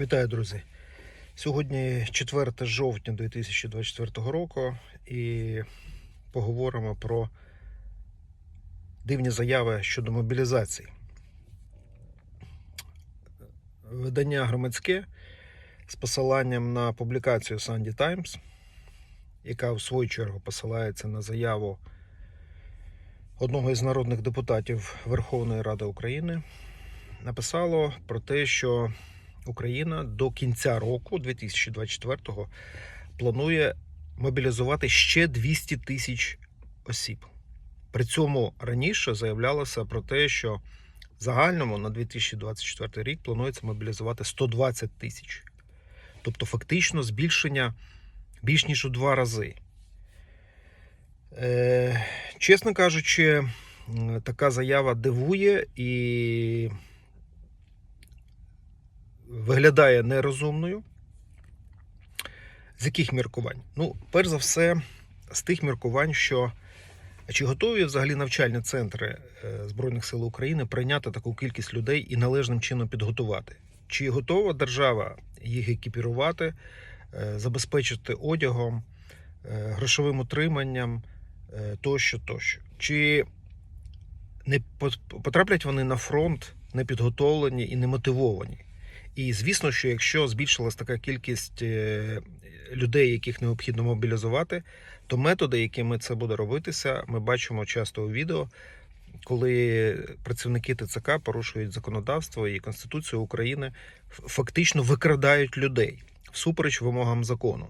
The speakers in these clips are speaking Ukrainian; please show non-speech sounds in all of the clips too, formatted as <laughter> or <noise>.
Вітаю, друзі! Сьогодні 4 жовтня 2024 року і поговоримо про дивні заяви щодо мобілізації. Видання громадське з посиланням на публікацію Sunday Times, яка в свою чергу посилається на заяву одного із народних депутатів Верховної Ради України, написало про те, що Україна до кінця року 2024-го планує мобілізувати ще 200 тисяч осіб. При цьому раніше заявлялося про те, що загальному на 2024 рік планується мобілізувати 120 тисяч. Тобто, фактично збільшення більш ніж у два рази. Е, чесно кажучи, така заява дивує і виглядає нерозумною. З яких міркувань? Ну, перш за все, з тих міркувань, що чи готові взагалі навчальні центри е, Збройних сил України прийняти таку кількість людей і належним чином підготувати? Чи готова держава їх екіпірувати, е, забезпечити одягом, е, грошовим утриманням тощо, тощо? Чи не потраплять вони на фронт непідготовлені і немотивовані? І звісно, що якщо збільшилась така кількість е, людей, яких необхідно мобілізувати, то методи, якими це буде робитися, ми бачимо часто у відео, коли працівники ТЦК порушують законодавство і Конституцію України, фактично викрадають людей всупереч вимогам закону.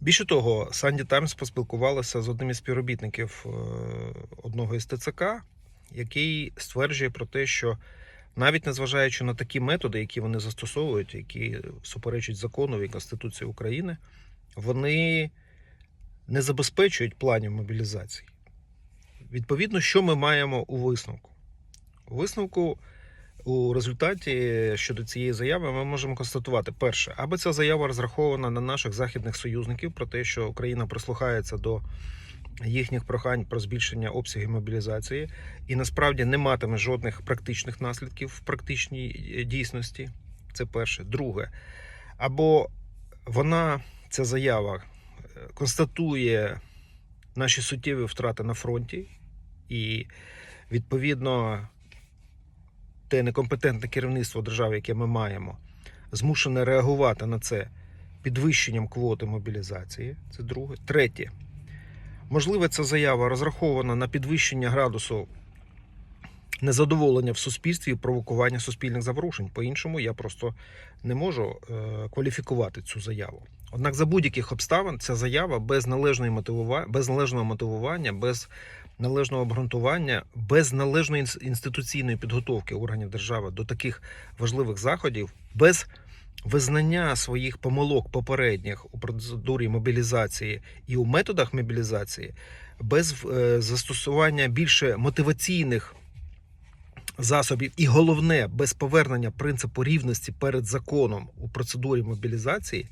Більше того, Санді Таймс поспілкувалася з одним із співробітників е, одного із ТЦК, який стверджує про те, що навіть незважаючи на такі методи, які вони застосовують, які суперечать закону і Конституції України, вони не забезпечують планів мобілізації. Відповідно, що ми маємо у висновку? У висновку у результаті щодо цієї заяви ми можемо констатувати: перше, або ця заява розрахована на наших західних союзників про те, що Україна прислухається до їхніх прохань про збільшення обсягів мобілізації і насправді не матиме жодних практичних наслідків в практичній е, дійсності. Це перше. Друге, або вона, ця заява, е, констатує наші суттєві втрати на фронті, і відповідно те некомпетентне керівництво держави, яке ми маємо, змушене реагувати на це підвищенням квоти мобілізації. Це друге. Третє. Можливо, ця заява розрахована на підвищення градусу незадоволення в суспільстві і провокування суспільних заворушень. По-іншому я просто не можу е, кваліфікувати цю заяву. Однак за будь-яких обставин ця заява без належної мотивува... без належного мотивування, без належного обґрунтування, без належної інс- інституційної підготовки органів держави до таких важливих заходів, без визнання своїх помилок попередніх у процедурі мобілізації і у методах мобілізації, без е, застосування більше мотиваційних засобів, і головне, без повернення принципу рівності перед законом у процедурі мобілізації,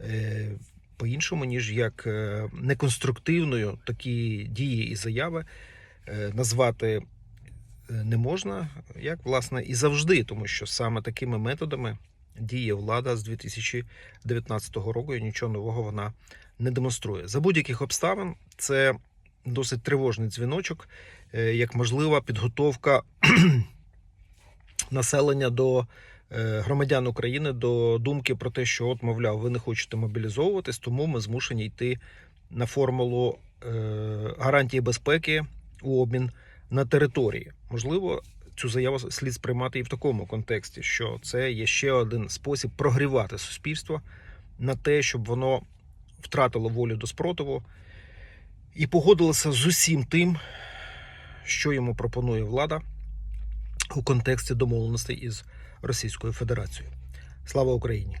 е, по-іншому, ніж як е, неконструктивною такі дії і заяви назвати не можна, як власне і завжди, тому що саме такими методами діє влада з 2019 року і нічого нового вона не демонструє. За будь-яких обставин це досить тривожний дзвіночок, е, як можлива підготовка <clears throat> населення до е, громадян України до думки про те, що, от, мовляв, ви не хочете мобілізовуватись, тому ми змушені йти на формулу е, гарантії безпеки у обмін на території. Можливо, цю заяву слід сприймати і в такому контексті, що це є ще один спосіб прогрівати суспільство на те, щоб воно втратило волю до спротиву і погодилося з усім тим, що йому пропонує влада у контексті домовленостей із Російською Федерацією. Слава Україні!